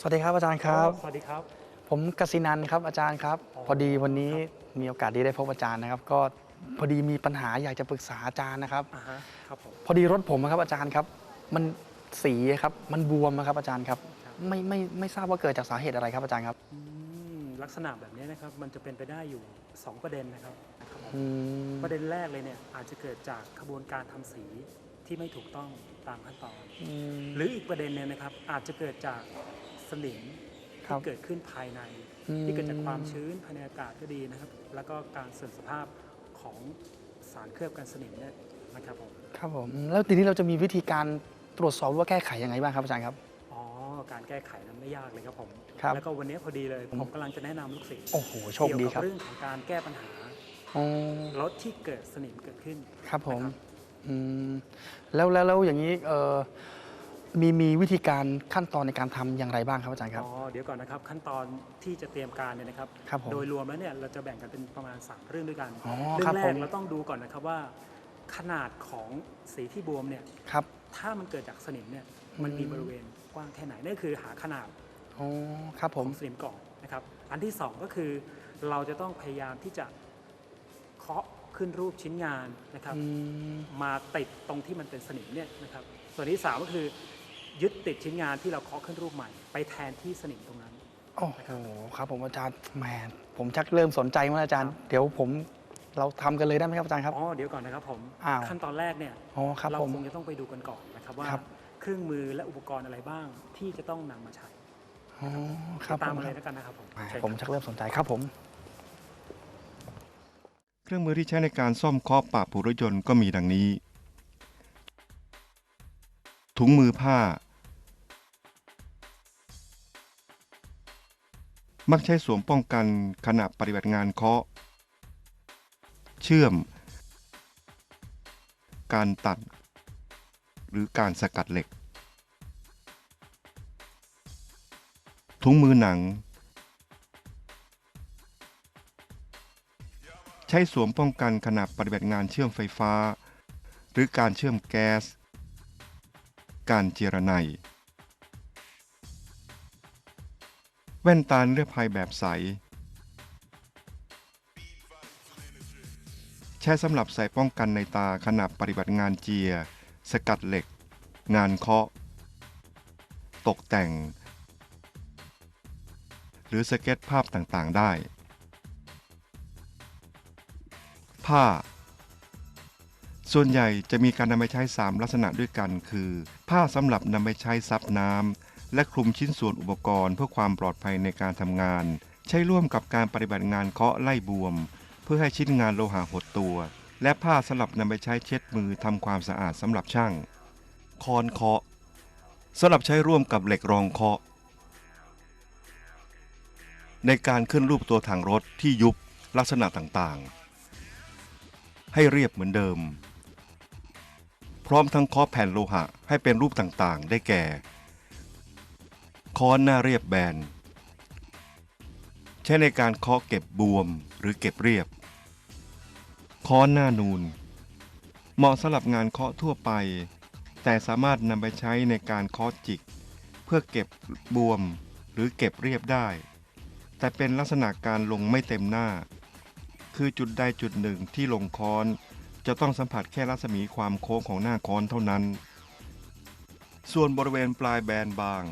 สวัสดีครับอาจารย์ครับ สวัสดีครับ ผมกสินันครับอาจารย์ครับอ๋อพอดีวันนี้มีโอกาสดีได้พบอาจารย์นะครับ ก็พอดีมีปัญหาอยากจะปรึกษาอาจารย์นะครับอ่าฮะครับผมพอดีรถผมอะครับอาจารย์ครับ มันสีครับมันบวมนะครับอาจารย์ครับครับ ไม่ไม่ไม่ทราบว่าเกิดจากสาเหตุอะไรครับอาจารย์ครับอืมลักษณะแบบนี้นะครับมันจะเป็นไปได้อยู่ 2 ประเด็นนะครับนะครับผมอืมประเด็นแรกเลยเนี่ยอาจจะเกิดจากขบวนการทำสีที่ไม่ถูกต้องตามขั้นตอนอืมหรืออีกประเด็นเนี่ยนะครับอาจจะเกิดจาก สนิมครัที่บ เกิดขึ้นภายในอืมที่เกิดจากความชื้นภายในอากาศก็ดีนะครับ แล้วก็การเสื่อมสภาพของสารเคลือบกันสนิมเนี่ยนะครับผม ครับผมแล้วทีนี้เราจะมีวิธีการตรวจสอบหรือว่าแก้ไขยังไงบ้างครับอาจารย์ครับ อ๋อ การแก้ไขนั้นไม่ยากเลยครับผม ครับ แล้วก็วันนี้พอดีเลยผมกำลังจะแนะนำลูกศิษย์โอ้โหโชคดีเกี่ยวคกัรับเรื่องของการแก้ปัญหาอ๋อรถที่เกิดสนิมเกิดขึ้น ครับผมนะครับ อืมแล้วแล้วแล้วอย่างนี้เอ่อ มีมีวิธีการขั้นตอนในการทำอย่างไรบ้างครับอาจารย์ครับ อ๋อเดี๋ยวก่อนนะครับขั้นตอนที่จะเตรียมการเนี่ยนะครับ ครับผมโดยรวมแล้วเนี่ยเราจะแบ่งกันเป็นประมาณ 3 เรื่องด้วยกันอ๋อเรื่ครับแรผกม เราต้องดูก่อนนะครับว่า ขนาดของสีที่บวมเนี่ยครับ ถ้ามันเกิดจากสนิมเนี่ยมันมีอืม บริเวณกว้างแค่ไหนนั่นคือหาขนาดอ๋อครับผขม องสนิมก่อนนะครับอันที่สองก็คือเราจะต้องพยายามที่จะเคาะขึ้นรูปชิ้นงานนะครับ อืม มาติดตรงที่มันเป็นสนิมเนี่ยนะครับ ส่วนที่สามก็คือ ยึดติดชิ้นงานที่เราเคาะขึ้นรูปใหม่ ไปแทนที่สนิมตรงนั้น โอ้โหครับผมอาจารย์แหมผมชักเริ่มสนใจมากอาจารย์ เดี๋ยวผมเราทำกันเลยได้ไหมครับอาจารย์ครับ อ๋อเดี๋ยวก่อนนะครับผม อ้าวขั้นตอนแรกเนี่ยอ๋อครับเราผมคงจะต้องไปดูกันก่อนนะครับว่า ครับ เครื่องมือและอุปกรณ์อะไรบ้างที่จะต้องนำมาใช้อ๋อครับตาผมมมาคเลรับยแล้วกันนะครับผมแหมเชิญผมครับชักเริ่มสนใจครับผม เครื่องมือที่ใช้ในการซ่อมเคาะปะผูรถยนต์ก็มีดังนี้ ถุงมือผ้า มักใช้สวมป้องกันขณะปฏิบัติงานเคาะ เชื่อม การตัด หรือการสกัดเหล็ก ถุงมือหนัง ใช้สวมป้องกันขณะปฏิบัติงานเชื่อมไฟฟ้า หรือการเชื่อมแก๊ส การเจรไน แว่นตานิรภัยแบบใส ใช้สำหรับใส่ป้องกันในตาขณะปฏิบัติงานเจีย สกัดเหล็ก งานเคาะ ตกแต่ง หรือสเก็ตภาพต่างๆได้ ผ้า ส่วนใหญ่จะมีการนำไปใช้ 3 ลักษณะด้วยกันคือ ผ้าสำหรับนำไปใช้ซับน้ำ และคลุมชิ้นส่วนอุปกรณ์เพื่อความปลอดภัยในการทำงาน ใช้ร่วมกับการปฏิบัติงานเคาะไล่บวม เพื่อให้ชิ้นงานโลหะหดตัว และผ้าสำหรับนำไปใช้เช็ดมือทำความสะอาดสำหรับช่างคอนเคาะสำหรับใช้ร่วมกับเหล็กรองเคาะ ในการขึ้นรูปตัวถังรถที่ยุบลักษณะต่างๆ ให้เรียบเหมือนเดิม พร้อมทั้งเคาะแผ่นโลหะให้เป็นรูปต่างๆ ได้แก่ ค้อนหน้าเรียบแบน ใช้ในการเคาะเก็บบวมหรือเก็บเรียบ ค้อนหน้านูน เหมาะสำหรับงานเคาะทั่วไป แต่สามารถนำไปใช้ในการเคาะจิก เพื่อเก็บบวมหรือเก็บเรียบได้ แต่เป็นลักษณะการลงไม่เต็มหน้า คือจุดใดจุดหนึ่งที่ลงค้อนจะต้องสัมผัสแค่รัศมีความโค้งของหน้าค้อนเท่านั้น ส่วนบริเวณปลายแบนบาง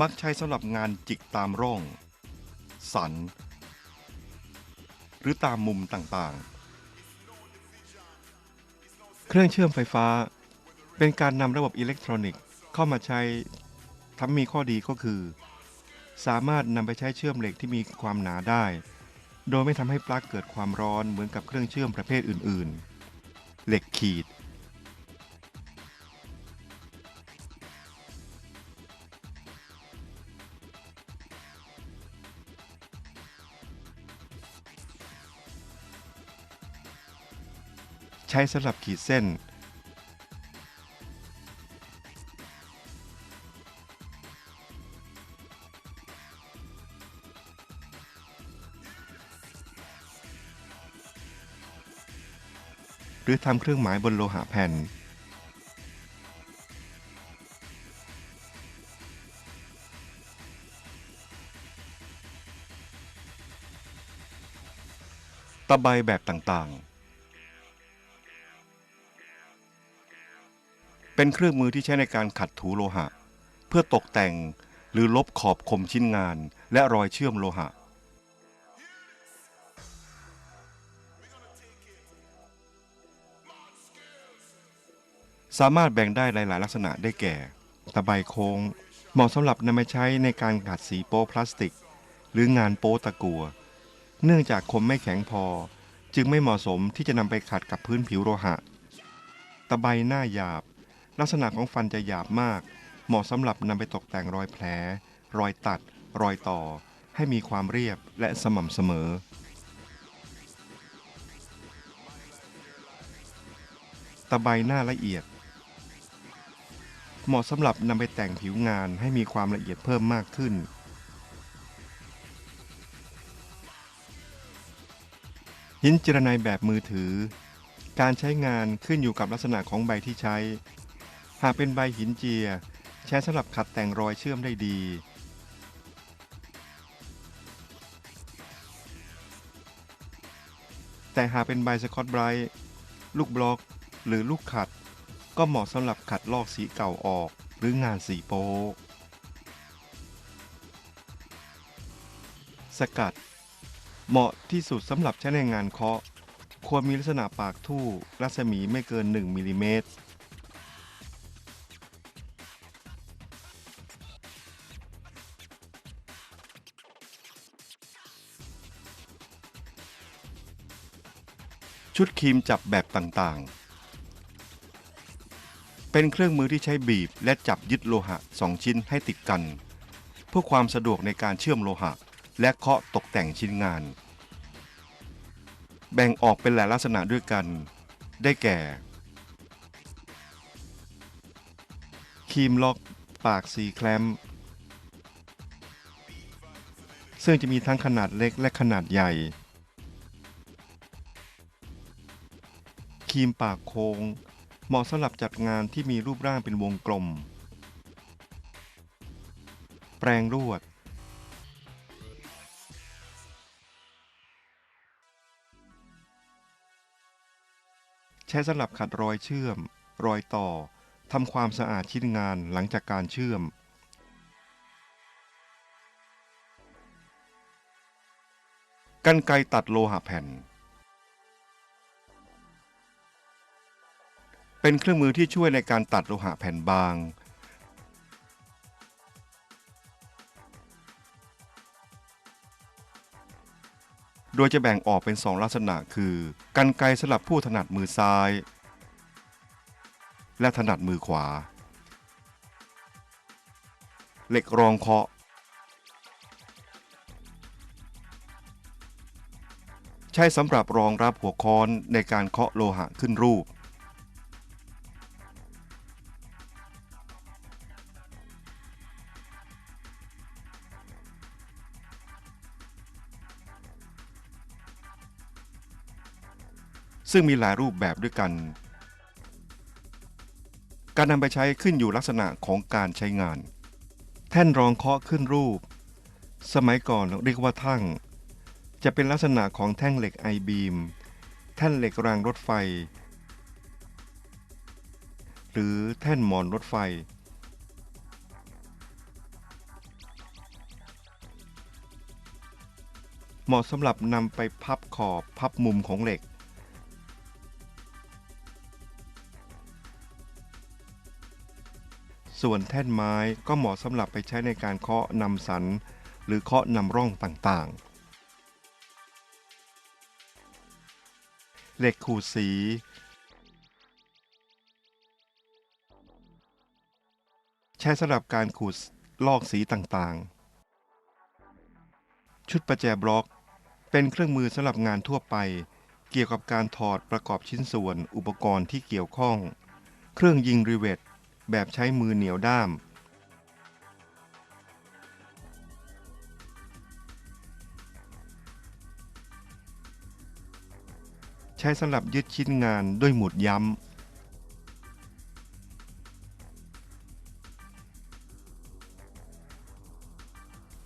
มักใช้สำหรับงานจิกตามร่อง สัน หรือตามมุมต่างๆ เครื่องเชื่อมไฟฟ้า เป็นการนำระบบอิเล็กทรอนิกส์เข้ามาใช้ทั้งมีข้อดีก็คือ สามารถนำไปใช้เชื่อมเหล็กที่มีความหนาได้ โดยไม่ทำให้ปลั๊กเกิดความร้อนเหมือนกับเครื่องเชื่อมประเภทอื่น ๆ เหล็กขีด ใช้สำหรับขีดเส้น หรือทำเครื่องหมายบนโลหะแผ่นตะไบแบบต่างๆ เป็นเครื่องมือที่ใช้ในการขัดถูโลหะ เพื่อตกแต่งหรือลบขอบคมชิ้นงาน และรอยเชื่อมโลหะ สามารถแบ่งได้หลาย ๆ ลักษณะได้แก่ ตะไบโค้ง เหมาะสำหรับนำไปใช้ในการขัดสีโป๊พลาสติก หรืองานโป๊ตะกัว เนื่องจากคมไม่แข็งพอ จึงไม่เหมาะสมที่จะนำไปขัดกับพื้นผิวโลหะ ตะไบหน้าหยาบ ลักษณะของฟันจะหยาบมาก เหมาะสำหรับนำไปตกแต่งรอยแผล รอยตัด รอยต่อ ให้มีความเรียบและสม่ำเสมอ ตะไบหน้าละเอียด เหมาะสำหรับนำไปแต่งผิวงานให้มีความละเอียดเพิ่มมากขึ้น หินเจรไนแบบมือถือ การใช้งานขึ้นอยู่กับลักษณะของใบที่ใช้ หากเป็นใบหินเจีย ใช้สำหรับขัดแต่งรอยเชื่อมได้ดี แต่หากเป็นใบสกอตไบรท์ลูกบล็อกหรือลูกขัด ก็เหมาะสำหรับขัดลอกสีเก่าออกหรืองานสีโป๊สกัด เหมาะที่สุดสำหรับใช้ในงานเคาะ ควรมีลักษณะปากทู่รัศมีไม่เกิน 1มิลลิเมตร ชุดครีมจับแบบต่างๆ เป็นเครื่องมือที่ใช้บีบและจับยึดโลหะสองชิ้นให้ติดกัน เพื่อความสะดวกในการเชื่อมโลหะ และเคาะตกแต่งชิ้นงาน แบ่งออกเป็นหลายลักษณะด้วยกัน ได้แก่ ครีมล็อก ปากสีแคลมซึ่งจะมีทั้งขนาดเล็กและขนาดใหญ่ ครีมปากโค้ง เหมาะสำหรับจัดงานที่มีรูปร่างเป็นวงกลม แปรงรวด ใช้สำหรับขัดรอยเชื่อม รอยต่อทำความสะอาดชิ้นงานหลังจากการเชื่อม กันไกรตัดโลหะแผ่น เป็นเครื่องมือที่ช่วยในการตัดโลหะแผ่นบาง โดยจะแบ่งออกเป็นสองลักษณะคือกันไกสำหรับผู้ถนัดมือซ้าย และถนัดมือขวา เหล็กรองเคาะ ใช้สำหรับรองรับหัวค้อนในการเคาะโลหะขึ้นรูป ซึ่งมีหลายรูปแบบด้วยกัน การนำไปใช้ขึ้นอยู่ลักษณะของการใช้งาน แท่นรองเคาะขึ้นรูป สมัยก่อนเรียกว่าทั่งจะเป็นลักษณะของแท่งเหล็กไอบีม แท่นเหล็กรางรถไฟ หรือแท่นหมอนรถไฟเหมาะสำหรับนำไปพับขอบพับมุมของเหล็ก ส่วนแท่นไม้ก็เหมาะสำหรับไปใช้ในการเคาะนำสัน หรือเคาะนำร่องต่างๆ เหล็กขูดสี ใช้สำหรับการขูดลอกสีต่างๆ ชุดประแจบล็อก เป็นเครื่องมือสำหรับงานทั่วไป เกี่ยวกับการถอดประกอบชิ้นส่วนอุปกรณ์ที่เกี่ยวข้อง เครื่องยิงรีเวท แบบใช้มือเหนียวด้าม ใช้สำหรับยึดชิ้นงานด้วยหมุดย้ำ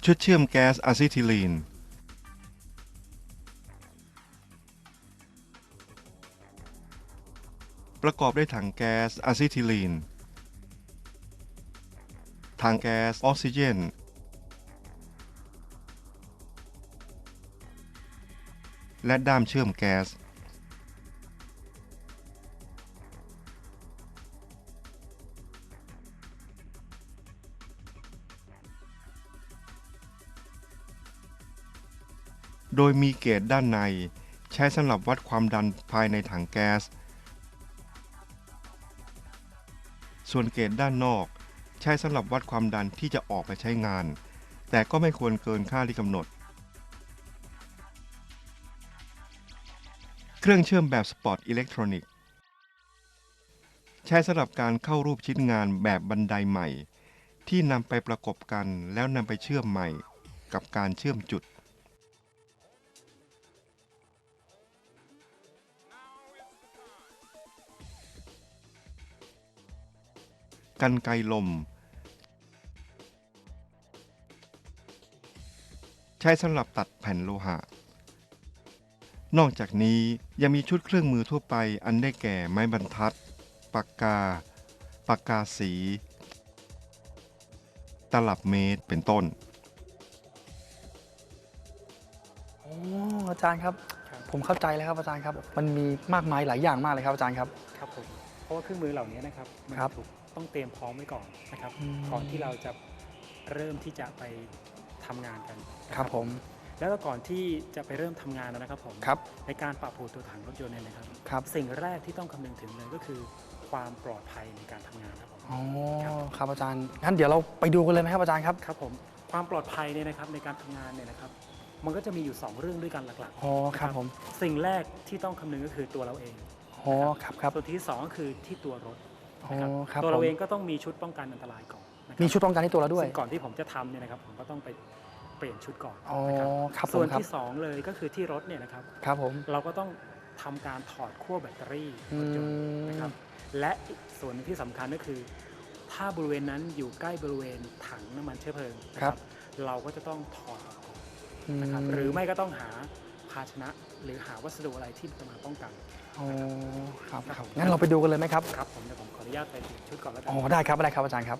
ชุดเชื่อมแก๊สอะซิทิลีน ประกอบด้วยถังแก๊สอะซิทิลีน ถังแก๊สออกซิเจน และด้ามเชื่อมแก๊ส โดยมีเกจด้านในใช้สำหรับวัดความดันภายในถังแก๊ส ส่วนเกจด้านนอก ใช้สำหรับวัดความดันที่จะออกไปใช้งาน แต่ก็ไม่ควรเกินค่าที่กำหนด เครื่องเชื่อมแบบสปอตอิเล็กทรอนิกส์ใช้สำหรับการเข้ารูปชิ้นงานแบบบันไดใหม่ ที่นำไปประกบกันแล้วนำไปเชื่อมใหม่กับการเชื่อมจุด กันไกลลม ใช้สำหรับตัดแผ่นโลหะ นอกจากนี้ยังมีชุดเครื่องมือทั่วไปอันได้แก่ไม้บรรทัด ปากกา ปากกาสี ตลับเมตรเป็นต้น โอ้อาจารย์ครับครับ ผมเข้าใจแล้วครับอาจารย์ครับ มันมีมากมายหลายอย่างมากเลยครับอาจารย์ครับ ครับผมเพราะว่าเครื่องมือเหล่านี้นะครับมันครับ ถูกต้องเตรียมพร้อมไว้ก่อนนะครับอืมก่อนที่เราจะเริ่มที่จะไป ทำงานกันนะครับผม แล้วก็ก่อนที่จะไปเริ่มทำงานนะครับผมครับ ในการปรับปรุงตัวถังรถยนต์เนี่ยนะครับ ครับ สิ่งแรกที่ต้องคำนึงถึงเลยก็คือความปลอดภัยในการทำงานครับผม อ๋อ ครับ ครับอาจารย์ งั้นเดี๋ยวเราไปดูกันเลยไหมครับอาจารย์ครับ ครับผมความปลอดภัยเนี่ยนะครับในการทำงานเนี่ยนะครับ มันก็จะมีอยู่2เรื่องด้วยกันหลักๆอ๋อนะครับผมสิ่งแรกที่ต้องคำนึงก็คือตัวเราเอง อ๋อ ครับครับ ส่วนที่สองก็คือที่ตัวรถอ๋อ นะครับครับตัวเราผมเองก็ต้องมีชุดป้องกันอันตรายก่อนนะครับ มีชุดป้องกันที่ตัวเราด้วย ซึ่งก่อนที่ผมจะทำเนี่ยนะครับผมก็ต้องไปเปลี่ยนชุดก่อนอ๋อนะครับครับผส่วมนครับที่สองเลยก็คือที่รถเนี่ยนะครับครับผม เราก็ต้องทำการถอดขั้วแบตเตอรี่อืรถยนต์มนะครับและอีกส่วนหนึ่งที่สำคัญก็คือ ถ้าบริเวณนั้นอยู่ใกล้บริเวณถังน้ำมันเชื้อเพลิงนะเราก็จะต้องถอดออกก่อน นะครับมหรือไม่ก็ต้องหาภาชนะหรือหาวัสดุอะไรที่จะมาป้องกัน อ๋อครับครับ งั้นเราไปดูกันเลยไหมครับ ครับผมเดี๋ยวผมขออนุญาตไปเปลี่ยนชุดก่อนแล้วกัอ๋อได้ครับได้ครับอาจารย์ครับ